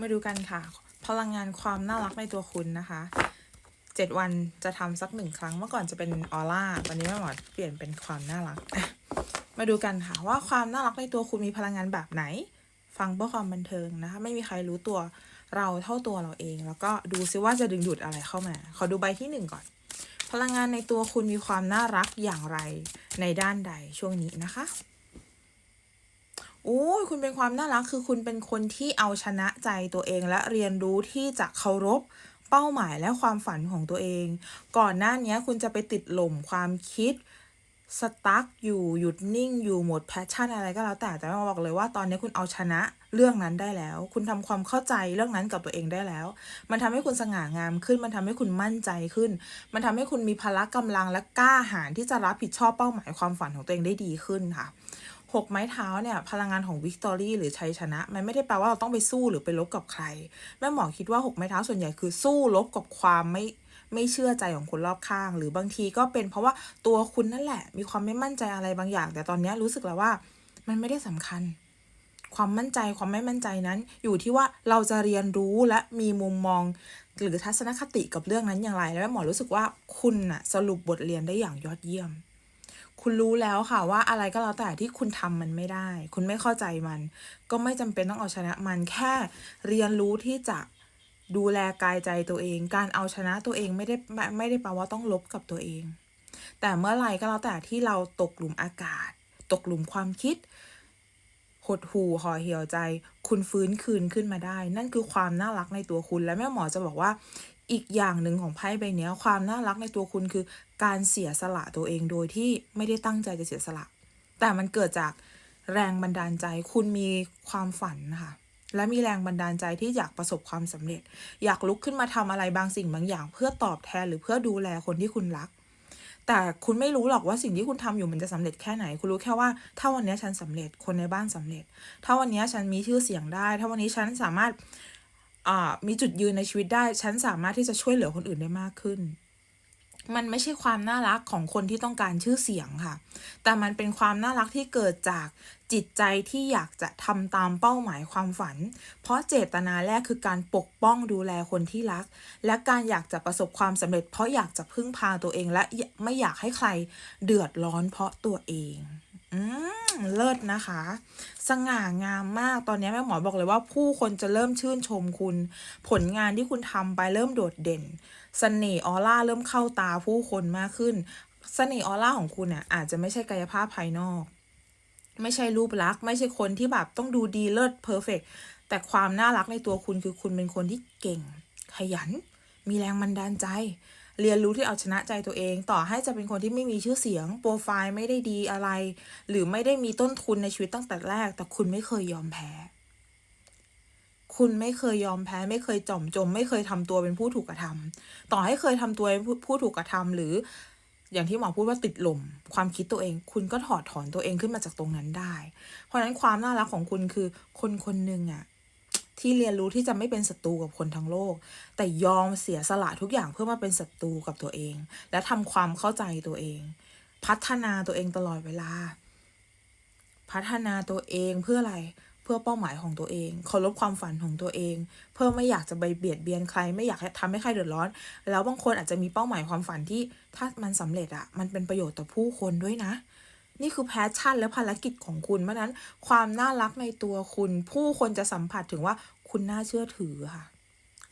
มาดูกันค่ะ พลังงานความน่ารักในตัวคุณนะคะเจ็ดวันจะทำสักหนึ่งครั้งเมื่อก่อนจะเป็นออร่าตอนนี้แม่หมอเปลี่ยนเป็นความน่ารัก มาดูกันค่ะว่าความน่ารักในตัวคุณมีพลังงานแบบไหน ฟังเพื่อความบันเทิงนะคะ ไม่มีใครรู้ตัวเราเท่าตัวเราเอง แล้วก็ดูซิว่าจะดึงดูดอะไรเข้ามา ขอดูใบที่หนึ่งก่อน พลังงานในตัวคุณมีความน่ารักอย่างไรในด้านใดช่วงนี้นะคะ โอ้ยคุณเป็นความน่ารักคือคุณเป็นคนที่เอาชนะใจตัวเองและเรียนรู้ที่จะเคารพเป้าหมายและความฝันของตัวเอง ก่อนหน้านี้คุณจะไปติดหล่มความคิดสตั๊กอยู่หยุดนิ่งอยู่หมดแพชชั่นอะไรก็แล้วแต่แต่มาบอกเลยว่าตอนนี้คุณเอาชนะเรื่องนั้นได้แล้ว คุณทำความเข้าใจเรื่องนั้นกับตัวเองได้แล้ว มันทำให้คุณสง่างามขึ้น มันทำให้คุณมั่นใจขึ้น มันทำให้คุณมีพละกำลังและกล้าหาญที่จะรับผิดชอบเป้าหมายความฝันของตัวเองได้ดีขึ้นค่ะ หกไม้เท้าเนี่ยพลังงานของวิกตอรี่หรือชัยชนะ มันไม่ได้แปลว่าเราต้องไปสู้หรือไปลบกับใคร แม่หมอคิดว่าหกไม้เท้าส่วนใหญ่คือสู้ลบกับความไม่ไม่เชื่อใจของคนรอบข้าง หรือบางทีก็เป็นเพราะว่าตัวคุณนั่นแหละ มีความไม่มั่นใจอะไรบางอย่าง แต่ตอนนี้รู้สึกแล้วว่ามันไม่ได้สำคัญ ความมั่นใจความไม่มั่นใจนั้น อยู่ที่ว่าเราจะเรียนรู้และมีมุมมอง หรือทัศนคติกับเรื่องนั้นอย่างไร แล้วแม่หมอรู้สึกว่าคุณน่ะสรุปบทเรียนได้อย่างยอดเยี่ยม คุณรู้แล้วค่ะว่าอะไรก็แล้วแต่ที่คุณทำมันไม่ได้ คุณไม่เข้าใจมัน ก็ไม่จำเป็นต้องเอาชนะมันแค่เรียนรู้ที่จะดูแลกายใจตัวเอง การเอาชนะตัวเองไม่ได้ไม่ไม่ได้แปลว่าต้องลบกับตัวเอง แต่เมื่อไหร่ก็แล้วแต่ที่เราตกหลุมอากาศ ตกหลุมความคิด หดหู่ห่อเหี่ยวใจ คุณฟื้นคืนขึ้นมาได้ นั่นคือความน่ารักในตัวคุณและแม่หมอจะบอกว่าอีกอย่างหนึ่งของไพ่ใบเนี้ยความน่ารักในตัวคุณคือ การเสียสละตัวเองโดยที่ไม่ได้ตั้งใจจะเสียสละ แต่มันเกิดจากแรงบันดาลใจคุณมีความฝันค่ะ และมีแรงบันดาลใจที่อยากประสบความสำเร็จ อยากลุกขึ้นมาทำอะไรบางสิ่งบางอย่าง เพื่อตอบแทนหรือเพื่อดูแลคนที่คุณรัก แต่คุณไม่รู้หรอกว่าสิ่งที่คุณทำอยู่มันจะสำเร็จแค่ไหน คุณรู้แค่ว่าถ้าวันนี้ฉันสำเร็จคนในบ้านสำเร็จ ถ้าวันนี้ฉันมีชื่อเสียงได้ ถ้าวันนี้ฉันสามารถมีจุดยืนในชีวิตได้ ฉันสามารถที่จะช่วยเหลือคนอื่นได้มากขึ้น มันไม่ใช่ความน่ารักของคนที่ต้องการชื่อเสียงค่ะ แต่มันเป็นความน่ารักที่เกิดจากจิตใจที่อยากจะทำตามเป้าหมายความฝัน เพราะเจตนาแรกคือการปกป้องดูแลคนที่รัก และการอยากจะประสบความสำเร็จ เพราะอยากจะพึ่งพาตัวเองและไม่อยากให้ใครเดือดร้อนเพราะตัวเอง อืมเลิศนะคะ สง่างามมากตอนนี้แม่หมอบอกเลยว่าผู้คนจะเริ่มชื่นชมคุณ ผลงานที่คุณทำไปเริ่มโดดเด่นเสน่ห์ออร่าเริ่มเข้าตาผู้คนมากขึ้นเสน่ห์ออร่าของคุณเนี่ยอาจจะไม่ใช่กายภาพภายนอก ไม่ใช่รูปลักษณ์ไม่ใช่คนที่แบบต้องดูดีเลิศเพอร์เฟกแต่ความน่ารักในตัวคุณคือคุณเป็นคนที่เก่ง ขยัน มีแรงบันดาลใจ เรียนรู้ที่เอาชนะใจตัวเอง ต่อให้จะเป็นคนที่ไม่มีชื่อเสียง โปรไฟล์ไม่ได้ดีอะไร หรือไม่ได้มีต้นทุนในชีวิตตั้งแต่แรก แต่คุณไม่เคยยอมแพ้ คุณไม่เคยยอมแพ้ ไม่เคยจอมจม ไม่เคยทำตัวเป็นผู้ถูกกระทำต่อให้เคยทำตัวเป็นผู้ถูกกระทำหรือ อย่างที่หมอพูดว่าติดหล่มความคิดตัวเอง คุณก็ถอดถอนตัวเองขึ้นมาจากตรงนั้นได้ เพราะฉะนั้นความน่ารักของคุณคือคนคนหนึ่งอะ ที่เรียนรู้ที่จะไม่เป็นศัตรูกับคนทั้งโลก แต่ยอมเสียสละทุกอย่างเพื่อมาเป็นศัตรูกับตัวเอง และทำความเข้าใจตัวเอง พัฒนาตัวเองตลอดเวลา พัฒนาตัวเองเพื่ออะไรเพื่อเป้าหมายของตัวเองเคารพความฝันของตัวเอง เพื่อไม่อยากจะไปเบียดเบียนใคร ไม่อยากให้ทำให้ใครเดือดร้อน แล้วบางคนอาจจะมีเป้าหมายความฝันที่ถ้ามันสำเร็จอะมันเป็นประโยชน์ต่อผู้คนด้วยนะ นี่คือแพชชั่นและภารกิจของคุณ เพราะนั้นความน่ารักในตัวคุณ ผู้คนจะสัมผัสถึงว่าคุณน่าเชื่อถือค่ะ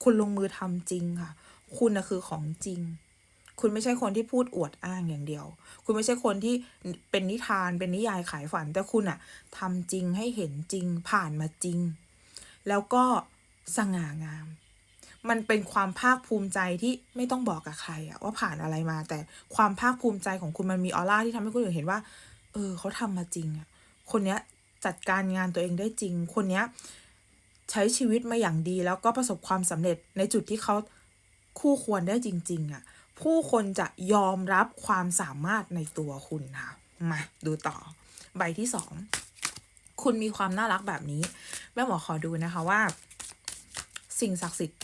คุณลงมือทำจริงค่ะ คุณนะคือของจริง คุณไม่ใช่คนที่พูดอวดอ้างอย่างเดียว คุณไม่ใช่คนที่เป็นนิทานเป็นนิยายขายฝัน แต่คุณอะทำจริงให้เห็นจริงผ่านมาจริง แล้วก็สง่างามมันเป็นความภาคภูมิใจที่ไม่ต้องบอกกับใครอะว่าผ่านอะไรมา แต่ความภาคภูมิใจของคุณมันมีออร่าที่ทำให้คนอื่นเห็นว่า เออเขาทำมาจริงอะคนเนี้ยจัดการงานตัวเองได้จริง คนเนี้ยใช้ชีวิตมาอย่างดีแล้วก็ประสบความสำเร็จในจุดที่เขาคู่ควรได้จริง ๆอะผู้คนจะยอมรับความสามารถในตัวคุณค่ะมาดูต่อ ใบที่สองคุณมีความน่ารักแบบนี้ แม่หมอขอดูนะคะว่า สิ่งศักดิ์สิทธิ์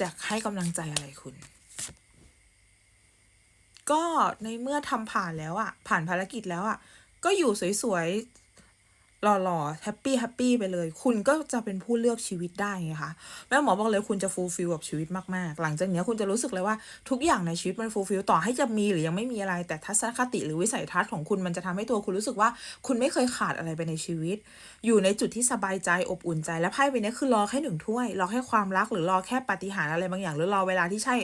จะให้กำลังใจอะไรคุณ ก็ในเมื่อทำผ่านแล้วอะผ่านภารกิจแล้วอะ่ะก็อยู่สวยๆ หล่อๆแฮปปี้แฮปปี้ไปเลย คุณก็จะเป็นผู้เลือกชีวิตได้ไงคะแม่หมอบอกเลยคุณจะฟูลฟิลกับชีวิตมากๆ หลังจากเนี้ยคุณจะรู้สึกเลยว่าทุกอย่างในชีวิตมันฟูลฟิลต่อให้จะมีหรือยังไม่มีอะไร แต่ทัศนคติหรือวิสัยทัศน์ของคุณมันจะทำให้ตัวคุณรู้สึกว่า คุณไม่เคยขาดอะไรไปในชีวิต อยู่ในจุดที่สบายใจอบอุ่นใจและไพ่ใบนี้คือรอแค่หนึ่งถ้วยรอแค่ความรักหรือรอแค่ปาฏิหาริย์อะไรบางอย่าง หรือรอเวลาที่ใช่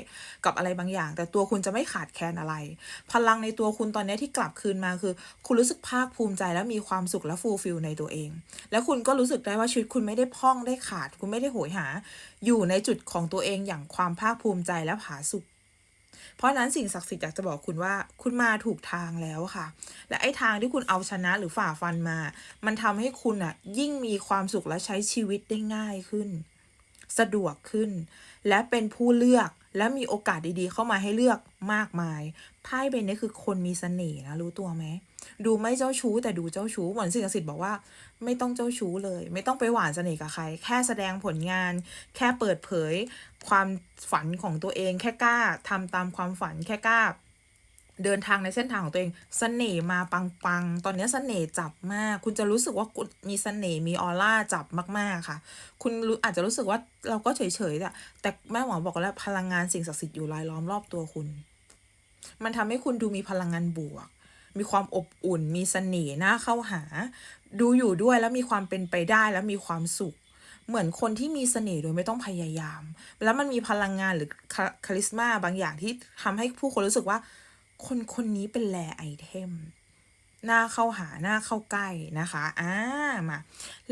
กับอะไรบางอย่าง แต่ตัวคุณจะไม่ขาดแคลนอะไร พลังในตัวคุณตอนเนี้ยที่กลับคืนมาคือ คุณรู้สึกภาคภูมิใจและมีความสุขและฟูลฟิลในตัวเอง แล้วคุณก็รู้สึกได้ว่าชีวิตคุณไม่ได้พ่องได้ขาด คุณไม่ได้โหยหา อยู่ในจุดของตัวเองอย่างความภาคภูมิใจและผาสุกเพราะฉะนั้นสิ่งศักดิ์สิทธิ์อยากจะบอกคุณว่า คุณมาถูกทางแล้วค่ะ และไอ้ทางที่คุณเอาชนะหรือฝ่าฟันมา มันทำให้คุณอะยิ่งมีความสุขและใช้ชีวิตได้ง่ายขึ้น สะดวกขึ้น และเป็นผู้เลือกและมีโอกาสดีๆ เข้ามาให้เลือกมากมายไพ่ใบนี้คือคนมีเสน่ห์นะรู้ตัวไหม ดูไม่เจ้าชู้แต่ดูเจ้าชู้เหมือนสิ่งศักดิ์สิทธิ์บอกว่า ไม่ต้องเจ้าชู้เลย ไม่ต้องไปหวานเสน่ห์กับใคร แค่แสดงผลงาน แค่เปิดเผย ความฝันของตัวเอง แค่กล้าทำตามความฝันแค่กล้าเดินทางในเส้นทางของตัวเองเสน่ห์มาปังๆ ตอนนี้เสน่ห์จับมาก คุณจะรู้สึกว่าคุณมีเสน่ห์มีออร่าจับมากๆค่ะ คุณรู้อาจจะรู้สึกว่าเราก็เฉยๆแต่แต่แม่หมอบอกแล้วพลังงานสิ่งศักดิ์สิทธิ์อยู่รายล้อมรอบตัวคุณ มันทำให้คุณดูมีพลังงานบวก มีความอบอุ่น มีเสน่ห์น่าเข้าหา ดูอยู่ด้วยแล้วมีความเป็นไปได้แล้วมีความสุข เหมือนคนที่มีเสน่ห์โดยไม่ต้องพยายาม แล้วมันมีพลังงานหรือคาคาลิสมาบางอย่างที่ทำให้ผู้คนรู้สึกว่า คนคนนี้เป็นแลไอเทมหน้าเข้าหาหน้าเข้าใกล้นะคะอ่ามา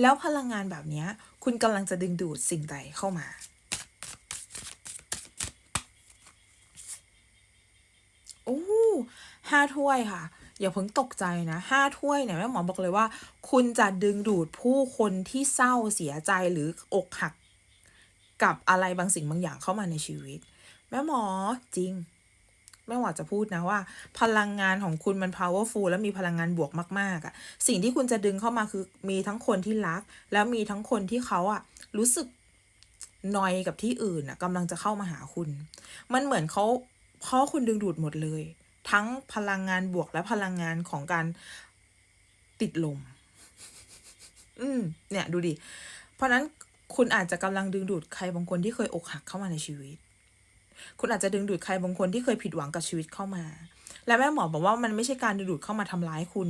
แล้วพลังงานแบบนี้คุณกำลังจะดึงดูดสิ่งใดเข้ามา โอ้ห้าถ้วยค่ะ อย่าเพิ่งตกใจนะห้าถ้วยเนี่ยแม่หมอบอกเลยว่า คุณจะดึงดูดผู้คนที่เศร้าเสียใจหรืออกหัก กับอะไรบางสิ่งบางอย่างเข้ามาในชีวิต แม่หมอจริง แม่หมอจะพูดนะว่า พลังงานของคุณมัน powerful และมีพลังงานบวกมากๆอะ่ะ สิ่งที่คุณจะดึงเข้ามาคือมีทั้งคนที่รัก แล้วมีทั้งคนที่เขาอะ่ะรู้สึกนอยกับที่อื่นอะ่ะกำลังจะเข้ามาหาคุณ มันเหมือนเขาเพราะคุณดึงดูดหมดเลย ทั้งพลังงานบวกและพลังงานของการติดลม อืม เนี่ยดูดิ เพราะนั้นคุณอาจจะกำลังดึงดูดใครบางคนที่เคยอกหักเข้ามาในชีวิต คุณอาจจะดึงดูดใครบางคนที่เคยผิดหวังกับชีวิตเข้ามา และแม่หมอบอกว่ามันไม่ใช่การดึงดูดเข้ามาทำร้ายคุณ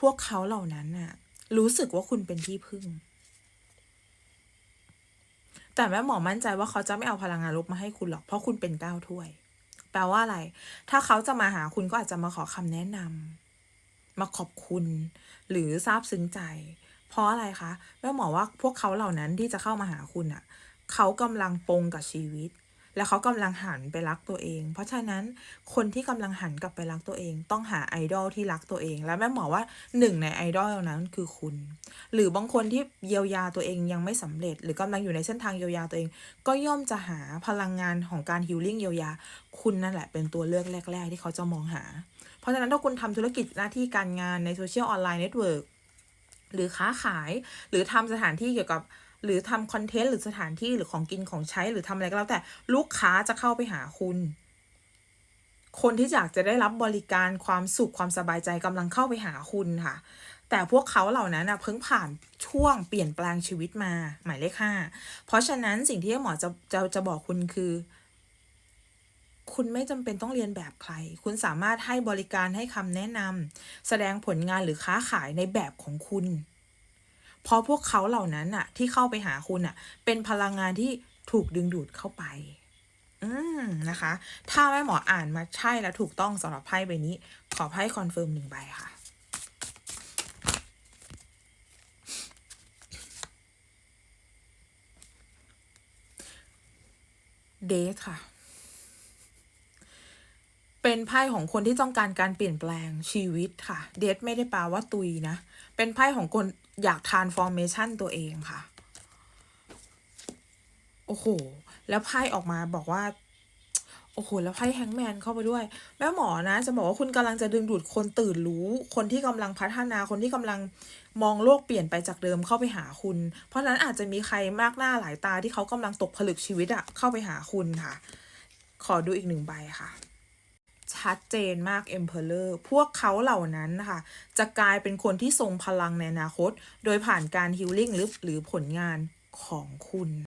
พวกเขาเหล่านั้นน่ะ รู้สึกว่าคุณเป็นที่พึ่ง แต่แม่หมอมั่นใจว่าเขาจะไม่เอาพลังงานลบมาให้คุณหรอก เพราะคุณเป็นก้าวถ้วย แปลว่าอะไร ถ้าเขาจะมาหาคุณก็อาจจะมาขอคำแนะนำมาขอบคุณ หรือซาบซึ้งใจ เพราะอะไรคะแม่หมอว่าพวกเขาเหล่านั้นที่จะเข้ามาหาคุณอะ เขากำลังปงกับชีวิต และเขากำลังหันไปรักตัวเอง เพราะฉะนั้นคนที่กำลังหันกลับไปรักตัวเอง ต้องหาไอดอลที่รักตัวเอง และแม่หมอว่าหนึ่งในไอดอลนั้นคือคุณ หรือบางคนที่เยียวยาตัวเองยังไม่สำเร็จ หรือกำลังอยู่ในเส้นทางเยียวยาตัวเอง ก็ย่อมจะหาพลังงานของการฮิลลิ่งเยียวยา คุณนั่นแหละเป็นตัวเลือกแรก ๆ ที่เขาจะมองหา เพราะฉะนั้นถ้าคุณทำธุรกิจหน้าที่การงานในโซเชียลออนไลน์เน็ตเวิร์กหรือค้าขายหรือทำสถานที่เกี่ยวกับ หรือทำคอนเทนต์หรือสถานที่หรือของกินของใช้หรือทำอะไรก็แล้วแต่ลูกค้าจะเข้าไปหาคุณ คนที่อยากจะได้รับบริการความสุขความสบายใจกำลังเข้าไปหาคุณค่ะ แต่พวกเขาเหล่านั้นนะเพิ่งผ่านช่วงเปลี่ยนแปลงชีวิตมาหมายเลขห้าเพราะฉะนั้นสิ่งที่หมอจะจะจะบอกคุณคือคุณไม่จำเป็นต้องเรียนแบบใคร คุณสามารถให้บริการให้คำแนะนำแสดงผลงานหรือค้าขายในแบบของคุณ เพราะพวกเขาเหล่านั้นน่ะที่เข้าไปหาคุณน่ะเป็นพลังงานที่ถูกดึงดูดเข้าไป อืมนะคะ ถ้าแม่หมออ่านมาใช่และถูกต้องสำหรับไพ่ใบนี้ ขอไพ่คอนเฟิร์มหนึ่งใบค่ะเดทค่ะ เป็นไพ่ของคนที่ต้องการการเปลี่ยนแปลงชีวิตค่ะ เดทไม่ได้แปลว่าตุยนะ เป็นไพ่ของคนอยากทานฟอร์เมชันตัวเองค่ะ โอ้โห แล้วไพ่ออกมาบอกว่า โอ้โห แล้วไพ่แฮงแมนเข้าไปด้วย แม่หมอนะ จะบอกว่าคุณกำลังจะดึงดูดคนตื่นรู้ คนที่กำลังพัฒนา คนที่กำลังมองโลกเปลี่ยนไปจากเดิมเข้าไปหาคุณ เพราะฉะนั้นอาจจะมีใครมากหน้าหลายตาที่เขากำลังตกผลึกชีวิตอะเข้าไปหาคุณค่ะ ขอดูอีกหนึ่งใบค่ะ ชัดเจนมาก Emperor พวกเขาเหล่านั้นนะคะจะกลายเป็นคนที่ทรงพลังในอนาคต โดยผ่านการฮิลลิ่งหรือหรือผลงานของคุณ